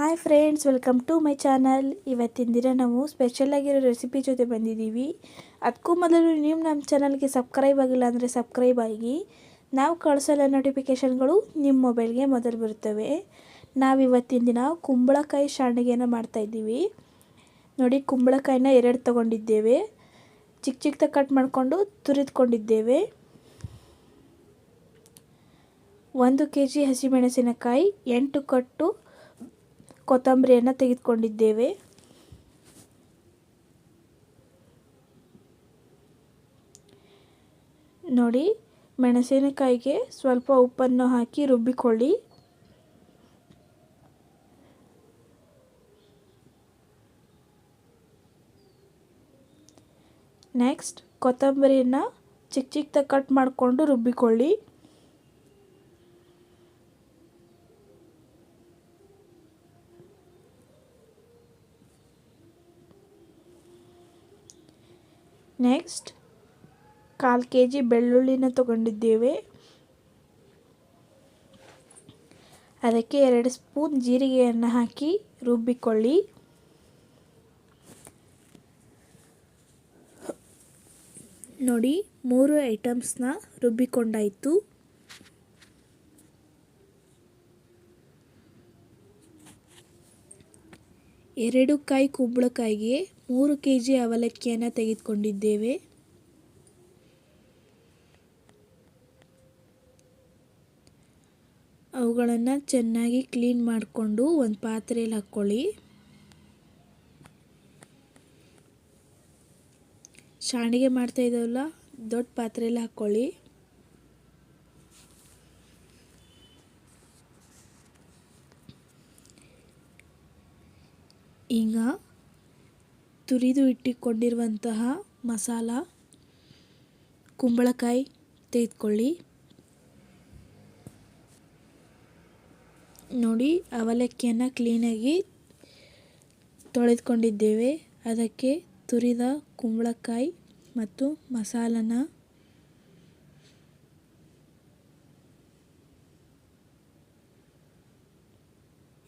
Hi friends welcome to my channel ಇವತ್ತಿನ ದಿನ ನಾವು ಸ್ಪೆಷಲಾಗಿರೋ ರೆಸಿಪಿ ಜೊತೆ ಬಂದಿದ್ದೀವಿ. ಅದಕ್ಕೂ ಮೊದಲು ನೀವು ನಮ್ಮ ಚಾನಲ್ಗೆ ಸಬ್ಸ್ಕ್ರೈಬ್ ಆಗಿಲ್ಲ ಅಂದರೆ ಸಬ್ಸ್ಕ್ರೈಬ್ ಆಗಿ. ನಾವು ಕಳಿಸೋಲ್ಲ ನೋಟಿಫಿಕೇಷನ್ಗಳು ನಿಮ್ಮ ಮೊಬೈಲ್ಗೆ ಮೊದಲು ಬರುತ್ತವೆ. ನಾವು ಇವತ್ತಿನ ದಿನ ಕುಂಬಳಕಾಯಿ ಶಾಂಡಿಗೆನ ಮಾಡ್ತಾಯಿದ್ದೀವಿ ನೋಡಿ, ಕುಂಬಳಕಾಯಿನ ಎರಡು ತೊಗೊಂಡಿದ್ದೇವೆ. ಚಿಕ್ಕ ಚಿಕ್ಕದಾಗಿ ಕಟ್ ಮಾಡಿಕೊಂಡು ತುರಿದುಕೊಂಡಿದ್ದೇವೆ. ಒಂದು ಕೆ ಜಿ ಹಸಿಮೆಣಸಿನಕಾಯಿ, ಎಂಟು ಕಟ್ಟು ಕೊತ್ತಂಬರಿಯನ್ನು ತೆಗೆದುಕೊಂಡಿದ್ದೇವೆ. ನೋಡಿ, ಮೆಣಸಿನಕಾಯಿಗೆ ಸ್ವಲ್ಪ ಉಪ್ಪನ್ನು ಹಾಕಿ ರುಬ್ಬಿಕೊಳ್ಳಿ. ನೆಕ್ಸ್ಟ್, ಕೊತ್ತಂಬರಿಯನ್ನು ಚಿಕ್ಕ ಚಿಕ್ಕದಾಗಿ ಕಟ್ ಮಾಡಿಕೊಂಡು ರುಬ್ಬಿಕೊಳ್ಳಿ. ನೆಕ್ಸ್ಟ್ ಕಾಲು ಕೆ ಜಿ ಬೆಳ್ಳುಳ್ಳಿನ ತಗೊಂಡಿದ್ದೇವೆ. ಅದಕ್ಕೆ ಎರಡು ಸ್ಪೂನ್ ಜೀರಿಗೆಯನ್ನು ಹಾಕಿ ರುಬ್ಬಿಕೊಳ್ಳಿ. ನೋಡಿ, ಮೂರು ಐಟಮ್ಸ್ನ ರುಬ್ಬಿಕೊಂಡಾಯಿತು. ಎರಡು ಕಾಯಿ ಕುಂಬಳಕಾಯಿಗೆ ಮೂರು ಕೆ ಜಿ ಅವಲಕ್ಕಿಯನ್ನು ತೆಗೆದುಕೊಂಡಿದ್ದೇವೆ. ಅವುಗಳನ್ನು ಚೆನ್ನಾಗಿ ಕ್ಲೀನ್ ಮಾಡಿಕೊಂಡು ಒಂದು ಪಾತ್ರೆಯಲ್ಲಿ ಹಾಕ್ಕೊಳ್ಳಿ ಶಾಣಿಗೆ ಮಾಡ್ತಾ ಇದ್ದಾವಲ್ಲ, ದೊಡ್ಡ ಪಾತ್ರೆಯಲ್ಲಿ ಹಾಕ್ಕೊಳ್ಳಿ ಈಗ ತುರಿದು ಇಟ್ಟುಕೊಂಡಿರುವಂತಹ ಮಸಾಲ, ಕುಂಬಳಕಾಯಿ ತೆಗೆದುಕೊಳ್ಳಿ. ನೋಡಿ, ಅವಲಕ್ಕಿಯನ್ನು ಕ್ಲೀನಾಗಿ ತೊಳೆದುಕೊಂಡಿದ್ದೇವೆ. ಅದಕ್ಕೆ ತುರಿದ ಕುಂಬಳಕಾಯಿ ಮತ್ತು ಮಸಾಲನ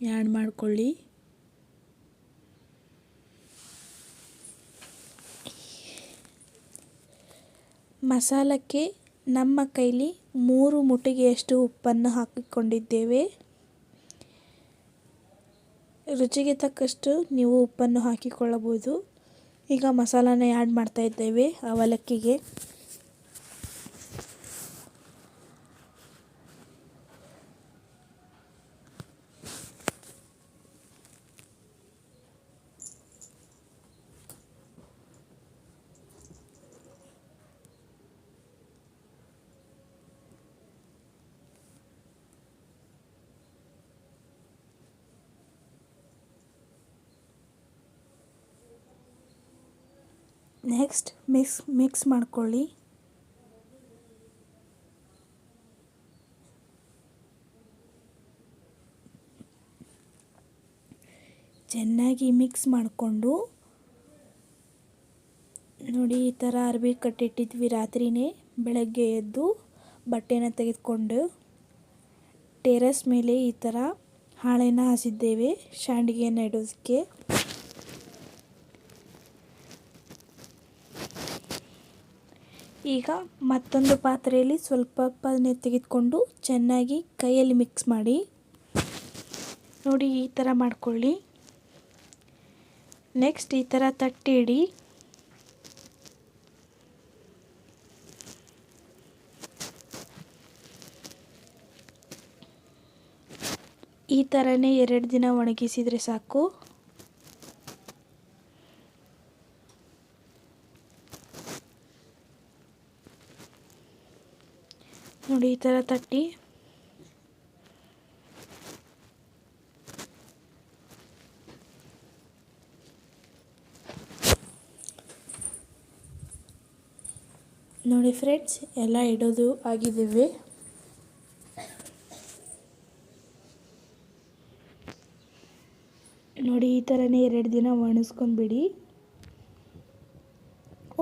ಆ್ಯಡ್ ಮಾಡಿಕೊಳ್ಳಿ. ಮಸಾಲಕ್ಕೆ ನಮ್ಮ ಕೈಲಿ ಮೂರು ಮುಟ್ಟಿಗೆಯಷ್ಟು ಉಪ್ಪನ್ನು ಹಾಕಿಕೊಂಡಿದ್ದೇವೆ. ರುಚಿಗೆ ತಕ್ಕಷ್ಟು ನೀವು ಉಪ್ಪನ್ನು ಹಾಕಿಕೊಳ್ಳಬಹುದು. ಈಗ ಮಸಾಲಾನ ಆ್ಯಡ್ ಮಾಡ್ತಾ ಇದ್ದೇವೆ ಅವಲಕ್ಕಿಗೆ. ನೆಕ್ಸ್ಟ್ ಮಿಕ್ಸ್ ಮಿಕ್ಸ್ ಮಾಡ್ಕೊಳ್ಳಿ. ಚೆನ್ನಾಗಿ ಮಿಕ್ಸ್ ಮಾಡಿಕೊಂಡು. ನೋಡಿ, ಈ ಥರ ಅರ್ಬಿ ಕಟ್ಟಿಟ್ಟಿದ್ವಿ ರಾತ್ರಿನೇ, ಬೆಳಗ್ಗೆ ಎದ್ದು ಬಟ್ಟೆನ ತೆಗೆದುಕೊಂಡು. ಟೆರೆಸ್ ಮೇಲೆ ಈ ಥರ ಹಾಳೆನ ಹಾಸಿದ್ದೇವೆ, ಶಾಂಡಿಗೆಯನ್ನು ಇಡೋದಕ್ಕೆ. ಈಗ ಮತ್ತೊಂದು ಪಾತ್ರೆಯಲ್ಲಿ ಸ್ವಲ್ಪ ಪದನೆ ತೆಗೆದುಕೊಂಡು ಚೆನ್ನಾಗಿ ಕೈಯಲ್ಲಿ ಮಿಕ್ಸ್ ಮಾಡಿ. ನೋಡಿ, ಈ ಥರ ಮಾಡಿಕೊಳ್ಳಿ. ನೆಕ್ಸ್ಟ್ ಈ ಥರ ತಟ್ಟಿ ಇಡಿ. ಈ ಥರನೇ ಎರಡು ದಿನ ಒಣಗಿಸಿದರೆ ಸಾಕು. ನೋಡಿ, ಈ ಥರ ತಟ್ಟಿ. ನೋಡಿ ಫ್ರೆಂಡ್ಸ್, ಎಲ್ಲ ಇಡೋದು ಆಗಿದ್ದೀವಿ. ನೋಡಿ, ಈ ಥರನೇ ಎರಡು ದಿನ ಒಣಗಿಸ್ಕೊಂಡ್ಬಿಡಿ